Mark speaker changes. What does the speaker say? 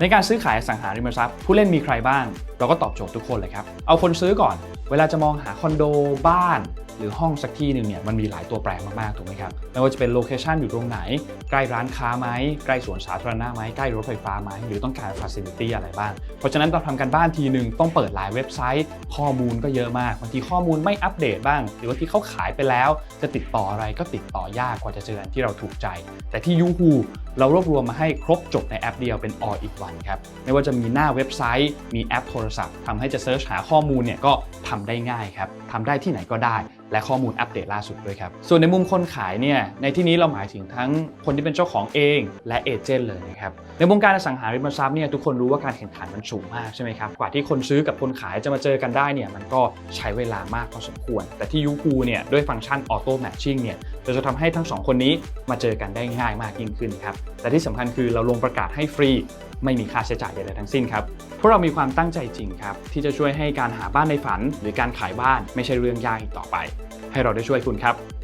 Speaker 1: ในการซื้อขายสังหาริมทรัพย์ ผู้เล่นมีใครบ้าง เราก็ตอบโจทย์ทุกคนเลยครับ เอาคนซื้อก่อน เวลาจะมองหาคอนโดบ้าน หรือห้องสักที่หนึ่งเนี่ยมันมีหลายตัวแปรมากๆถูกไหมครับไม่ว่าจะเป็นโลเคชันอยู่ตรงไหน ใกล้ร้านค้าไหมใกล้สวนสาธารณะไหมใกล้รถไฟฟ้าไหมหรือต้องการฟ a ซิลิตี้อะไรบ้างเพราะฉะนั้นเราทำกันบ้านทีหนึ่งต้องเปิดหลายเว็บไซต์ ข้อมูลก็เยอะมากบางทีข้อมูลไม่อัปเดตบ้าง หรือว่าที่เขาขายไปแล้ว จะติดต่ออะไรก็ติดต่อยากกว่าจะเจออันที่เราถูกใจ แต่ที่ยูฮูเรารวบรวมมาให้ครบจบในแอปเดียวเป็น all in one ครับไม่ว่าจะมีหน้าเว็บไซต์ มีแอปโทรศัพท์ทำให้จะเซิร์ชหาข้อมูลเนี่ยก็ทำได้ง่ายครับทำได้ที่ไหนก็ได้ และข้อมูลอัปเดตล่าสุดด้วยครับ ส่วนในมุมคนขายเนี่ยในที่นี้เราหมายถึงทั้งคนที่เป็นเจ้าของเอง และเอเจนต์เลยนะครับในวงการอสังหาริมทรัพย์เนี่ยทุกคนรู้ว่าการแข่งขันมันสูงมากใช่ไหมครับกว่าที่คนซื้อกับคนขายจะมาเจอกันได้เนี่ยมันก็ใช้เวลามากพอสมควร แต่ที่ยูคูเนี่ยด้วยฟังก์ชันออโต้แมทชิ่งเนี่ย เราจะทำให้ทั้งสองคนนี้มาเจอกันได้ง่ายมากยิ่งขึ้นครับแต่ที่สำคัญคือเราลงประกาศให้ฟรีไม่มีค่าใช้จ่ายใดๆทั้งสิ้นครับพวกเรามีความตั้งใจจริงครับ ที่จะช่วยให้การหาบ้านในฝัน หรือการขายบ้านไม่ใช่เรื่องยากอีกต่อไป ให้เราได้ช่วยคุณครับ